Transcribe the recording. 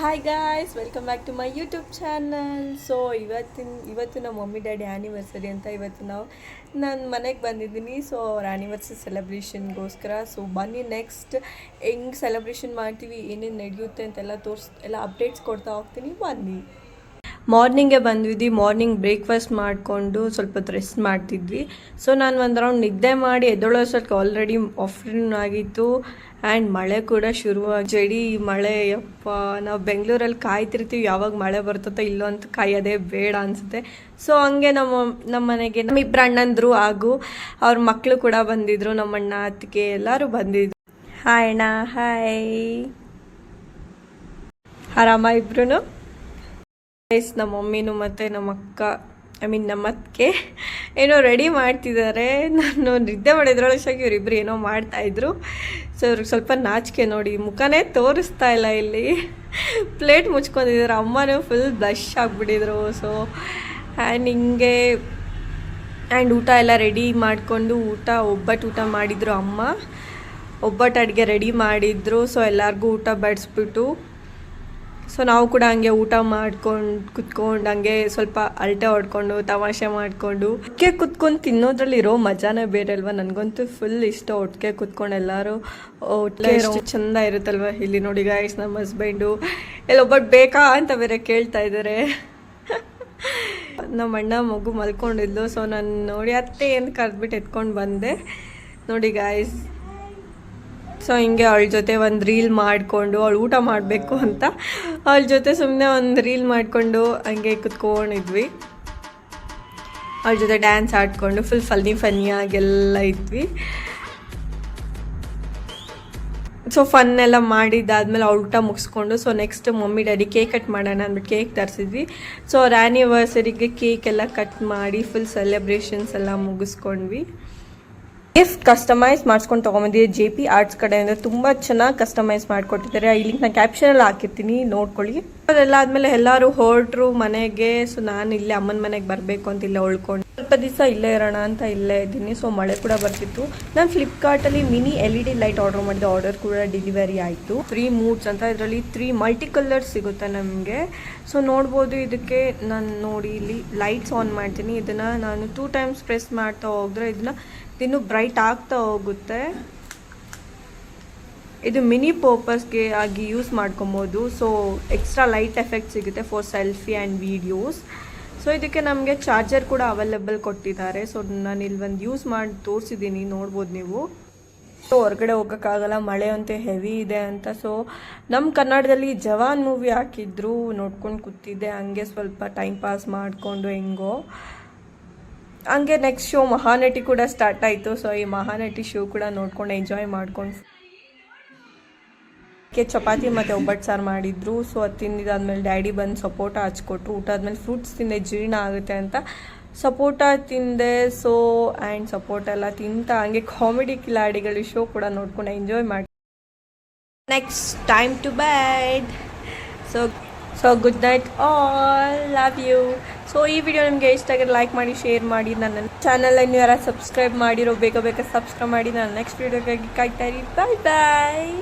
Hi guys welcome back to my YouTube channel so ಇವತ್ತಿನ ಇವತ್ತು ನಮ್ಮ ಮಮ್ಮಿ, ಡ್ಯಾಡಿ ಆ್ಯನಿವರ್ಸರಿ ಅಂತ ಇವತ್ತು ನಾವು ನಾನು ಮನೆಗೆ ಬಂದಿದ್ದೀನಿ. ಸೊ ಅವ್ರ ಆ್ಯನಿವರ್ಸರಿ ಸೆಲೆಬ್ರೇಷನ್ಗೋಸ್ಕರ ಸೊ ಬನ್ನಿ ನೆಕ್ಸ್ಟ್ ಹೆಂಗೆ ಸೆಲೆಬ್ರೇಷನ್ ಮಾಡ್ತೀವಿ, ಏನೇನು ನಡೆಯುತ್ತೆ ಅಂತೆಲ್ಲ ತೋರಿಸ್ ಎಲ್ಲ ಅಪ್ಡೇಟ್ಸ್ ಕೊಡ್ತಾ ಹೋಗ್ತೀನಿ. ಬನ್ನಿ. ಮಾರ್ನಿಂಗೇ ಬಂದಿದ್ವಿ ಮಾರ್ನಿಂಗ್ ಬ್ರೇಕ್ಫಾಸ್ಟ್ ಮಾಡಿಕೊಂಡು ಸ್ವಲ್ಪ ಹೊತ್ತು ರೆಸ್ಟ್ ಮಾಡ್ತಿದ್ವಿ. ಸೊ ನಾನು ಒಂದು ರೌಂಡ್ ನಿದ್ದೆ ಮಾಡಿ ಎದ್ದೊಳೋಷ್ಟಕ್ಕೆ ಆಲ್ರೆಡಿ ಆಫ್ಟರ್ನೂನ್ ಆಗಿತ್ತು. ಆ್ಯಂಡ್ ಮಳೆ ಕೂಡ ಶುರುವಾಗಿ ಜಡಿ ಮಳೆ, ಯಪ್ಪ, ನಾವು ಬೆಂಗಳೂರಲ್ಲಿ ಕಾಯ್ತಿರ್ತೀವಿ, ಯಾವಾಗ ಮಳೆ ಬರ್ತತೋ ಇಲ್ಲೋ ಅಂತ ಕಾಯೋದೇ ಬೇಡ ಅನಿಸುತ್ತೆ. ಸೊ ಹಂಗೆ ನಮ್ಮ ನಮ್ಮ ಮನೆಗೆ ನಮ್ಮ ಇಬ್ಬರು ಅಣ್ಣಂದರು ಹಾಗೂ ಅವ್ರ ಮಕ್ಕಳು ಕೂಡ ಬಂದಿದ್ರು ನಮ್ಮ ಅಣ್ಣ ಅತ್ತಿಗೆ ಎಲ್ಲರೂ ಬಂದಿದ್ರು. ಹಾಯ್ ಅಣ್ಣ ಹಾಯ್ ಆರಾಮ ಇಬ್ರು ಗೈಸ್ ನಮ್ಮ ಮಮ್ಮಿನೂ ಮತ್ತು ನಮ್ಮ ಅಕ್ಕ ಐ ಮೀನ್ ನಮ್ಮ ಅತ್ತಿಗೆ ಏನೋ ರೆಡಿ ಮಾಡ್ತಿದ್ದಾರೆ. ನಾನು ನಿದ್ದೆ ಮಾಡಿದ್ರೊಳಗೆ ಇವರಿಬ್ಬರು ಏನೋ ಮಾಡ್ತಾಯಿದ್ರು ಸೊ ಇವ್ರಿಗೆ ಸ್ವಲ್ಪ ನಾಚಿಕೆ ನೋಡಿ, ಮುಖನೇ ತೋರಿಸ್ತಾ ಇಲ್ಲ ಇಲ್ಲಿ. ಪ್ಲೇಟ್ ಮುಚ್ಕೊಂಡಿದ್ದಾರೆ ಅಮ್ಮನೂ ಫುಲ್ ಬ್ಲಶ್ ಆಗಿಬಿಟ್ಟಿದ್ರು. ಸೊ ಆ್ಯಂಡ್ ಹಿಂಗೆ ಆ್ಯಂಡ್ ಊಟ ಎಲ್ಲ ರೆಡಿ ಮಾಡಿಕೊಂಡು ಊಟ ಒಬ್ಬಟ್ಟು ಊಟ ಮಾಡಿದರು ಅಮ್ಮ. ಒಬ್ಬಟ್ಟು ಅಡುಗೆ ರೆಡಿ ಮಾಡಿದರು. ಸೊ ಎಲ್ಲರಿಗೂ ಊಟ ಬಡಿಸ್ಬಿಟ್ಟು ಸೊ ನಾವು ಕೂಡ ಹಂಗೆ ಊಟ ಮಾಡ್ಕೊಂಡು ಕುತ್ಕೊಂಡು ಹಂಗೆ ಸ್ವಲ್ಪ ಅಲ್ಟೆ ಹೊಡ್ಕೊಂಡು ತಮಾಷೆ ಮಾಡಿಕೊಂಡು ಒಟ್ಟಿಗೆ ಕುತ್ಕೊಂಡು ತಿನ್ನೋದ್ರಲ್ಲಿ ಇರೋ ಮಜಾನೇ ಬೇರೆ ಅಲ್ವಾ ನನಗಂತೂ ಫುಲ್ ಇಷ್ಟ ಒಟ್ಟಿಗೆ ಕುತ್ಕೊಂಡು ಎಲ್ಲರೂ. ಒಟ್ಟಿಗೆ ಚಂದ ಇರುತ್ತಲ್ವ? ಇಲ್ಲಿ ನೋಡಿ ಗಾಯ್ಸ್ ನಮ್ಮ ಹಸ್ಬೆಂಡು ಎಲ್ಲೊಬ್ಬರು ಬೇಕಾ ಅಂತ ಬೇರೆ ಕೇಳ್ತಾ ಇದ್ದಾರೆ ನಮ್ಮ ಅಣ್ಣ ಮಗು ಮಲ್ಕೊಂಡಿದ್ಲು. ಸೊ ನಾನು ನೋಡಿ ಅತ್ತೆ ಏನು ಕರೆದ್ಬಿಟ್ಟು ಎತ್ಕೊಂಡು ಬಂದೆ. ನೋಡಿ ಗಾಯ್ಸ್ ಸೊ ಹಿಂಗೆ ಅವಳ ಜೊತೆ ಒಂದು ರೀಲ್ ಮಾಡಿಕೊಂಡು ಅವಳು ಊಟ ಮಾಡಬೇಕು ಅಂತ ಅವಳ ಜೊತೆ ಸುಮ್ಮನೆ ಒಂದು ರೀಲ್ ಮಾಡಿಕೊಂಡು ಹಂಗೆ ಕುತ್ಕೊಂಡಿದ್ವಿ. ಅವಳ ಜೊತೆ ಡ್ಯಾನ್ಸ್ ಆಡಿಕೊಂಡು ಫುಲ್ ಫನ್ನಿ ಫನ್ನಿಯಾಗೆಲ್ಲ ಇದ್ವಿ. ಸೊ ಫನ್ ಎಲ್ಲ ಮಾಡಿದ್ದಾದ್ಮೇಲೆ ಅವ್ಳ ಊಟ ಮುಗಿಸ್ಕೊಂಡು so next mummy daddy cake cut ಮಾಡೋಣ ಅಂದ್ಬಿಟ್ಟು ಕೇಕ್ ತರಿಸಿದ್ವಿ. ಸೊ ಅವ್ರ ಆ್ಯನಿವರ್ಸರಿಗೆ ಕೇಕ್ ಎಲ್ಲ ಕಟ್ ಮಾಡಿ ಫುಲ್ ಸೆಲೆಬ್ರೇಷನ್ಸ್ ಎಲ್ಲ ಮುಗಿಸ್ಕೊಂಡ್ವಿ. ಗಿಫ್ಟ್ ಕಸ್ಟಮೈಸ್ ಮಾಡಿಸ್ಕೊಂಡು ತೊಗೊಂಬಂದಿದೆ ಜೆ ಪಿ ಆರ್ಟ್ಸ್ ಕಡೆಯಿಂದ ತುಂಬ ಚೆನ್ನಾಗಿ ಕಸ್ಟಮೈಸ್ ಮಾಡಿಕೊಟ್ಟಿದ್ದಾರೆ. ಈ ಲಿಂಕ್ ನಾನು ಕ್ಯಾಪ್ಷನಲ್ಲಿ ಹಾಕಿರ್ತೀನಿ, ನೋಡ್ಕೊಳ್ಳಿ. ಅದೆಲ್ಲ ಆದಮೇಲೆ ಎಲ್ಲರೂ ಹೊರಟ್ರು ಮನೆಗೆ ಸೊ ನಾನು ಇಲ್ಲೇ ಅಮ್ಮನ ಮನೆಗೆ ಬರಬೇಕು ಅಂತ ಇಲ್ಲೇ ಉಳ್ಕೊಂಡು. ಸ್ವಲ್ಪ ದಿವಸ ಇಲ್ಲೇ ಇರೋಣ ಅಂತ ಇಲ್ಲೇ ಇದ್ದೀನಿ ಸೊ ಮಳೆ ಕೂಡ ಬರ್ತಿತ್ತು. ನಾನು ಫ್ಲಿಪ್ಕಾರ್ಟಲ್ಲಿ mini L E D light order ಮಾಡಿದ ಆರ್ಡರ್ ಕೂಡ ಡೆಲಿವರಿ ಆಯಿತು. ತ್ರೀ ಮೂಡ್ಸ್ ಅಂತ, ಇದರಲ್ಲಿ ತ್ರೀ ಮಲ್ಟಿ ಕಲರ್ ಸಿಗುತ್ತೆ ನಮಗೆ. ಸೊ ನೋಡ್ಬೋದು ಇದಕ್ಕೆ, ನಾನು ನೋಡಿ ಇಲ್ಲಿ ಲೈಟ್ಸ್ ಆನ್ ಮಾಡ್ತೀನಿ. ಇದನ್ನು ನಾನು ಟೂ ಟೈಮ್ಸ್ ಪ್ರೆಸ್ ಮಾಡ್ತಾ ಹೋದ್ರೆ ಇದನ್ನ ಇನ್ನು ಬ್ರೈಟ್ ಆಗ್ತಾ ಹೋಗುತ್ತೆ. ಇದು ಮಿನಿ ಪರ್ಪಸ್ಗೆ ಆಗಿ ಯೂಸ್ ಮಾಡ್ಕೊಬೋದು. ಸೊ ಎಕ್ಸ್ಟ್ರಾ ಲೈಟ್ ಎಫೆಕ್ಟ್ ಸಿಗುತ್ತೆ for selfie and videos so ಇದಕ್ಕೆ ನಮಗೆ ಚಾರ್ಜರ್ ಕೂಡ ಅವೈಲೇಬಲ್ ಕೊಟ್ಟಿದ್ದಾರೆ. ಸೊ ನಾನು ಇಲ್ಲಿ ಒಂದು ಯೂಸ್ ಮಾಡಿ ತೋರಿಸಿದ್ದೀನಿ ನೋಡ್ಬೋದು ನೀವು. ಸೊ ಹೊರಗಡೆ ಹೋಗೋಕ್ಕಾಗಲ್ಲ, ಮಳೆ ಅಂತ ಹೆವಿ ಇದೆ ಅಂತ. ಸೊ ನಮ್ಮ ಕನ್ನಡದಲ್ಲಿ ಜವಾನ್ ಮೂವಿ ಹಾಕಿದ್ರು, ನೋಡ್ಕೊಂಡು ಕೂತಿದ್ದೆ. ಹಂಗೆ ಸ್ವಲ್ಪ ಟೈಮ್ ಪಾಸ್ ಮಾಡಿಕೊಂಡು ಹೆಂಗೋ. ಹಂಗೆ ನೆಕ್ಸ್ಟ್ ಶೋ ಮಹಾನಟಿ ಕೂಡ ಸ್ಟಾರ್ಟ್ ಆಯಿತು ಸೊ ಈ ಮಹಾನಟಿ ಶೋ ಕೂಡ ನೋಡ್ಕೊಂಡು ಎಂಜಾಯ್ ಮಾಡ್ಕೊಂಡು ಕೆ ಚಪಾತಿ ಮತ್ತು ಒಬ್ಬಟ್ಟು ಸಾರು ಮಾಡಿದ್ರು. ಸೊ ಅದು ತಿಂದಿದ್ದಾದ್ಮೇಲೆ ಡ್ಯಾಡಿ ಬಂದು ಸಪೋಟ ಹಚ್ಕೊಟ್ರು. ಊಟ ಆದಮೇಲೆ ಫ್ರೂಟ್ಸ್ ತಿಂದೆ, ಜೀರ್ಣ ಆಗುತ್ತೆ ಅಂತ ಸಪೋಟ ತಿಂದೆ. ಸೊ ಆ್ಯಂಡ್ ಸಪೋಟ ಎಲ್ಲ ತಿಂತ ಹಂಗೆ ಕಾಮಿಡಿ ಕಿಲಾಡಿಗಳು ಶೋ ಕೂಡ ನೋಡ್ಕೊಂಡು ಎಂಜಾಯ್ ಮಾಡಿ next time too bad so so good night all love you so ಈ ವಿಡಿಯೋ ನಿಮಗೆ ಇಷ್ಟ ಆಗಿದ್ರೆ ಲೈಕ್ ಮಾಡಿ ಶೇರ್ ಮಾಡಿ, ನನ್ನ ಚಾನಲನ್ನು ಯಾರು ಸಬ್ಸ್ಕ್ರೈಬ್ ಮಾಡಿರೋ ಬೇಗ ಬೇಗ ಸಬ್ಸ್ಕ್ರೈಬ್ ಮಾಡಿ. ನಾನು ನೆಕ್ಸ್ಟ್ ವಿಡಿಯೋಗಾಗಿ ಕಾಯ್ತಾ ಇರಿ. ಬಾಯ್ ಬಾಯ್